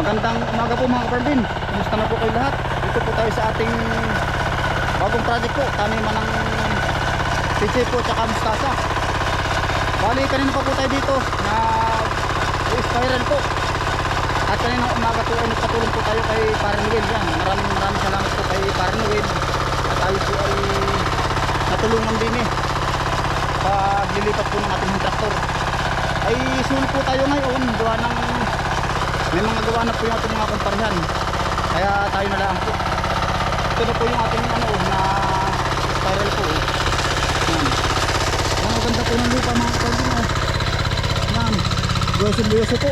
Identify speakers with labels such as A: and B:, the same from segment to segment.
A: Magandang umaga po mga kaparbin. Kumusta na po kayo lahat? Dito po tayo sa ating bagong project po. Taniman ng pichay po at mustasa. Bali, kanina pa po tayo dito na spiral po. At kanina umaga po ay nagpatulong po tayo kay Parang Noel. Yan. Maraming maraming salamat po kay Parang Noel. At tayo po ay natulungan din eh. Paglilipat po ng ating traktor. Ay sul po tayo ngayon. Gawa ng may mga gawa na po yung ating mga kumparihan. Kaya tayo na lang po. Ito na po yung ating ano na spiral po. eh. Yan. Ang maganda po ng lupa mga. Oh. Yan. Buyaso-buyaso po.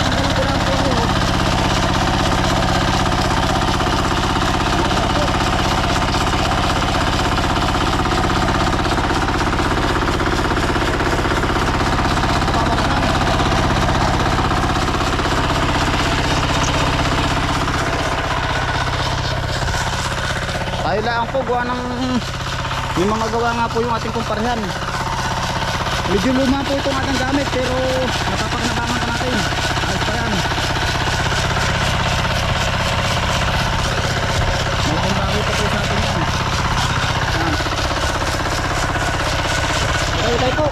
A: Ang galing po lang po. oh. Maganda po. Paparangan. Tayo lang po gawa ng may mga gawa nga po yung ating kumparihan. Medyo luma po itong ating gamit pero napapakinabangan pa natin. Ayos pa yan. Malaking bagay pa po sa atin yan. Yan. Okay, tayo po.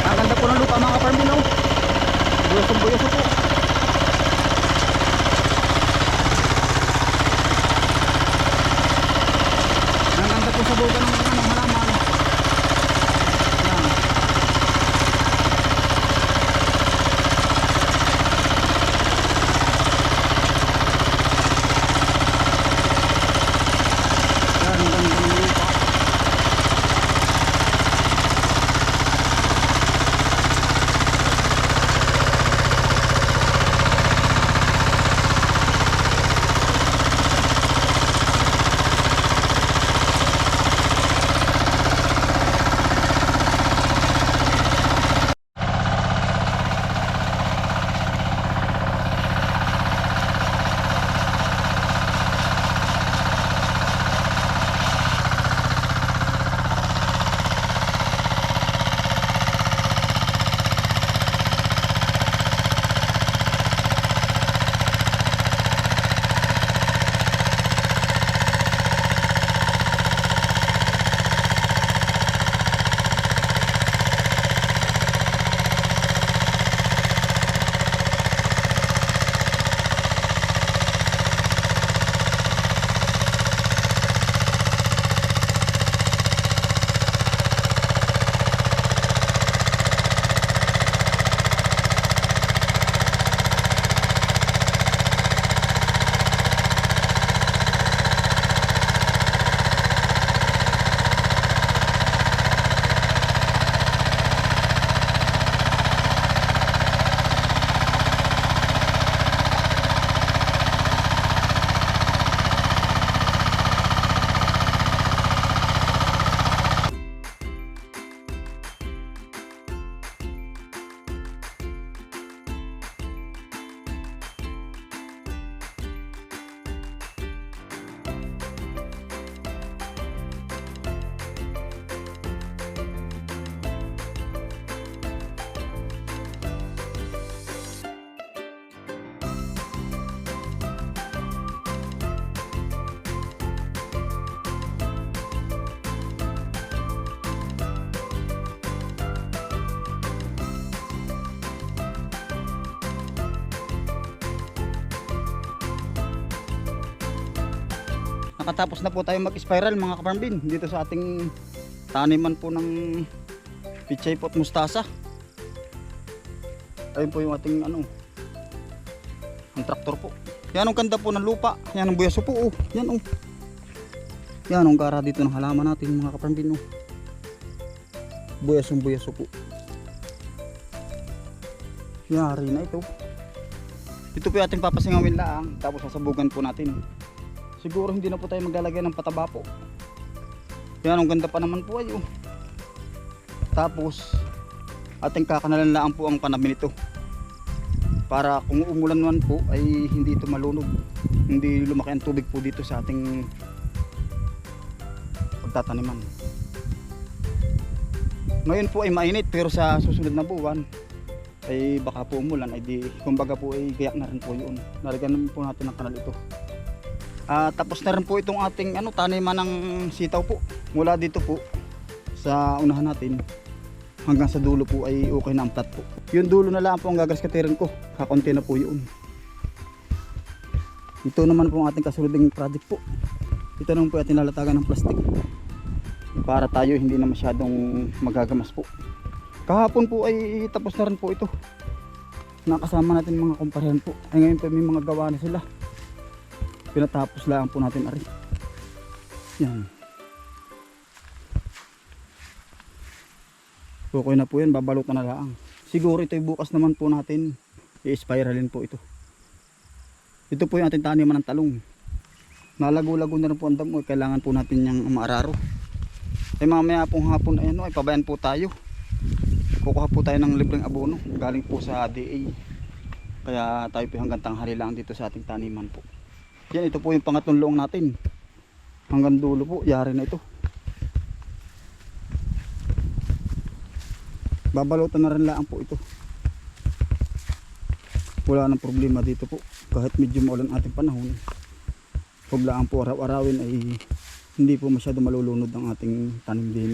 A: Ang ganda po ng lupa mga oh. Buyos buyos po. Nakatapos na po tayo mag-spiral mga kaparmbin dito sa ating taniman po ng pichay po at mustasa. Ayun po yung ating ano, ang traktor po. Yan ang ganda po ng lupa. Yan ang buyaso po. Oh. Yan oh. Yan ang gara dito ng halaman natin mga kaparmbin. Oh. Buyasong buyaso po. Yari na ito. Ito po yung ating papasingawin lang. Tapos sasabugan po natin. Siguro hindi na po tayo maglalagay ng pataba po. Yan, ang ganda pa naman po ay oh. Tapos, ating kakanalan lang po ang panamin nito. Para kung umulan man po ay hindi ito malunod. Hindi lumaki ang tubig po dito sa ating pagtataniman. Ngayon po ay mainit pero sa susunod na buwan ay baka po umulan ay di kumbaga po ay gayak na rin po yun. Naman po natin ng kanal ito. Ah, tapos na rin po itong ating ano taniman ng sitaw po. Mula dito po sa unahan natin hanggang sa dulo po ay okay na ang plat po. Yung dulo na lang po ang gagaskatirin ko. Kakunti na po yun. Ito naman po ang ating kasunoding project po. Ito naman po ating lalatagan ng plastic. Para tayo hindi na masyadong magagamas po. Kahapon po ay tapos na rin po ito. Nakasama natin mga kumparehan po. Ay ngayon po may mga gawa na sila. Pinatapos lang po natin ari. Yan. Okay na po yan, babalutan na lang. Siguro ito bukas naman po natin i-spiralin po ito. Ito po yung ating taniman ng talong. Nalago-lago na rin po ang damo, kailangan po natin yung maararo. Eh mamaya pong hapon ay ano, ay pabayan po tayo. Kukuha po tayo ng libreng abono, galing po sa DA. Kaya tayo po hanggang tanghali lang dito sa ating taniman po. Yan, ito po yung pangatlong loong natin. Hanggang dulo po, yari na ito. babalutan na rin lang po ito. Wala nang problema dito po. Kahit medyo maulan ating panahon huwag lang po araw-arawin ay hindi po masyado malulunod ang ating tanim din.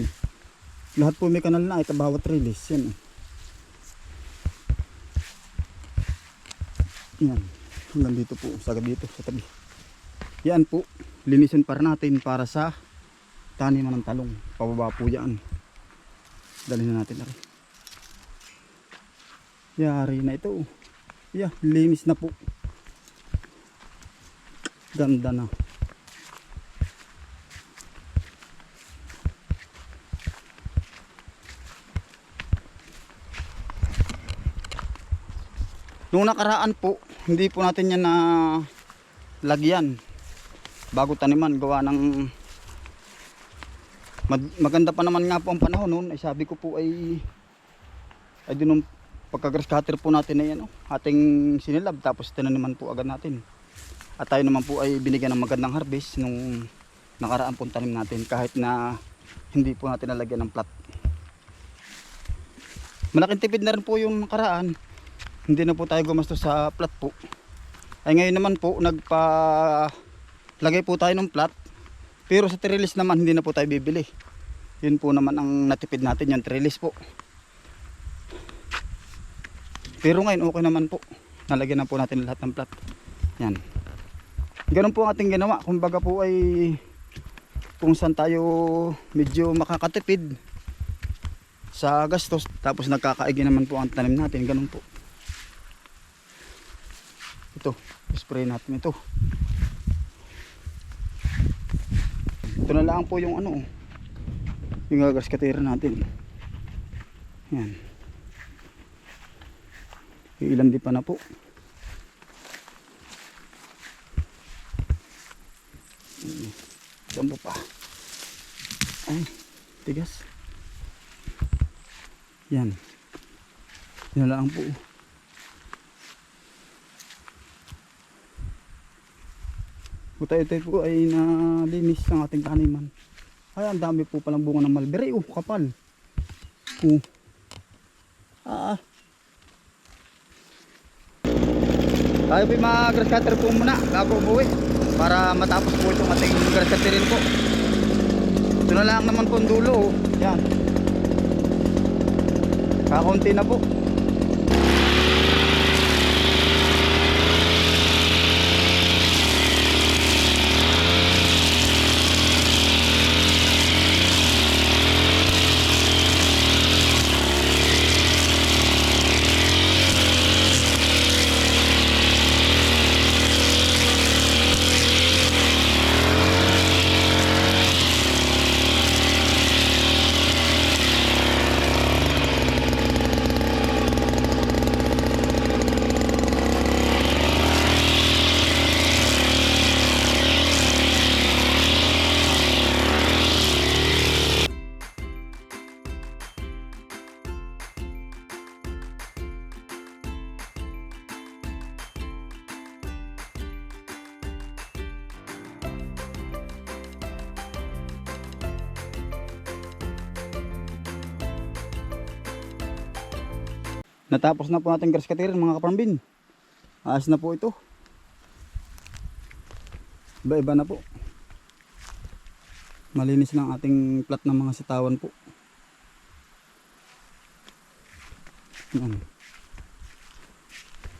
A: Lahat po may kanal na ito bawat release yan. Yan. Hanggang dito po sagad dito sa tabi yan po linisin para natin para sa taniman ng talong pababa po yan dalhin na natin na rin Yari na ito. Yeah, linis na po. Ganda na. Nung nakaraan po, hindi po natin yan na lagyan bago taniman gawa ng mag- maganda pa naman nga po ang panahon noon ay sabi ko po ay ay din nung pagka-grass cutter po natin ay ano, ating sinilab tapos tinaniman po agad natin. At tayo naman po ay binigyan ng magandang harvest nung nakaraan pong tanim natin kahit na hindi po natin nalagyan ng plat. Malaking tipid na rin po yung nakaraan. Hindi na po tayo gumastos sa plat po. Ay ngayon naman po nagpa lagay po tayo ng plat. Pero sa trellis naman hindi na po tayo bibili. Yun po naman ang natipid natin yung trellis po. Pero ngayon okay naman po. Nalagyan na po natin lahat ng plat. Yan. Ganun po ang ating ginawa. Kumbaga po ay kung saan tayo medyo makakatipid sa gastos. Tapos nagkakaigi naman po ang tanim natin. Ganun po. Ito. Spray natin ito. Ito na lang po yung ano. Yung gagaskatira natin. Yan. Ilan di pa na po. Saan pa? Ay, tigas. Yan. Yan lang po. Utay-utay po ay nalinis ang ating taniman. Ay, ang dami po palang bunga ng mulberry. Oh, kapal. Oh. Ah, Tayo po mga grass cutter po muna bago umuwi para matapos po itong ating grass cutterin po. Ito na lang naman po ang dulo. oh. Yan. Kakaunti na po. Natapos na po natin grass cutterin mga kaparambin. Ayos na po ito. Iba-iba na po. Malinis lang ating plat ng mga sitawan po. Yan.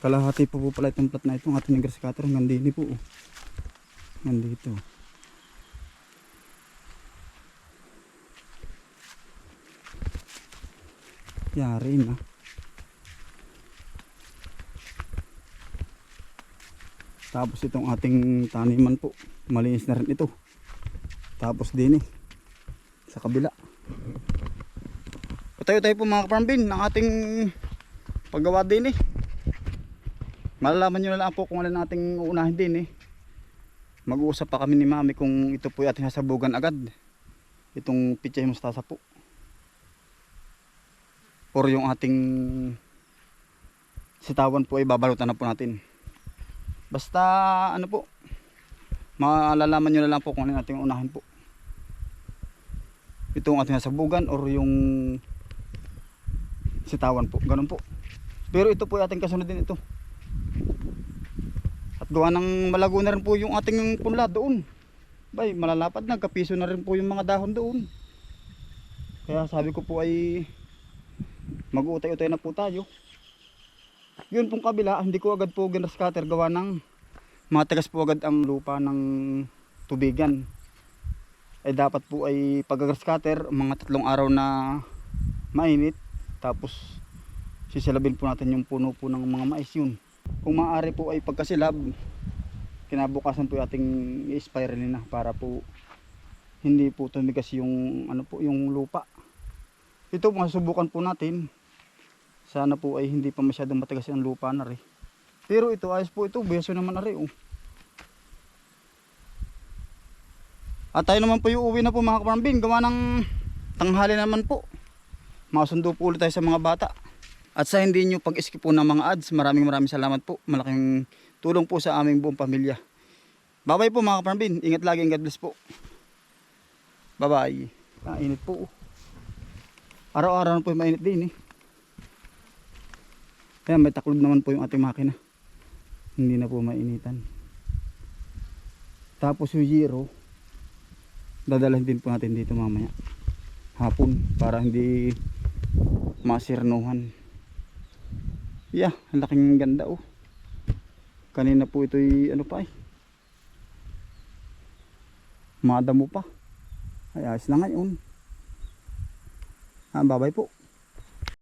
A: Kalahati po po pala itong plat na ito. Ang ating grass cutter hanggang dini po. Hanggang dito. Yari na. Tapos itong ating taniman po. Malinis na rin ito. Tapos din eh. Sa kabila. Patayo tayo po mga kaparambin ng ating paggawa din eh. Malalaman nyo na lang po kung alin ating uunahin din eh. Mag-uusap pa kami ni mami kung ito po ating sasabugan agad. Itong pichay mustasa po. Or yung ating sitawan po ay babalutan na po natin. Basta ano po, malalaman nyo na lang po kung ano ating unahin po. Itong ating sasabugan or yung sitawan po. Ganun po. Pero ito po ating kasunod din ito. At gawa ng malago na rin po yung ating punla doon. Bay, malalapad na. Kapiso na rin po yung mga dahon doon. Kaya sabi ko po ay mag-uutay-utay na po tayo. Yun pong kabila, hindi ko agad po ginascatter gawa ng matigas po agad ang lupa ng tubigan. Ay dapat po ay pag-scatter mga tatlong araw na mainit tapos sisilabin po natin yung puno po ng mga mais yun. Kung maaari po ay pagkasilab kinabukasan po ating i-spiral na para po hindi po tumigas yung ano po yung lupa. Ito masubukan po natin. Sana po ay hindi pa masyadong matigas ang lupa na rin. Pero ito ayos po ito, beso naman na rin. Oh. At tayo naman po yung uwi na po mga kaparambin. Gawa ng tanghali naman po. Masundo po ulit tayo sa mga bata. At sa hindi nyo pag-skip po ng mga ads, maraming maraming salamat po. Malaking tulong po sa aming buong pamilya. Bye po mga kaparambin. Ingat lagi God bless po. Bye bye. Kainit po. oh. Araw-araw po mainit din eh. Kaya may taklob naman po yung ating makina. Hindi na po mainitan. Tapos yung zero, dadalhin din po natin dito mamaya. Hapon para hindi masirnuhan. Yeah, ang laking ganda oh. Kanina po ito'y ano pa eh. Madamo pa. Ay, ayos na ngayon. Ah, babay po.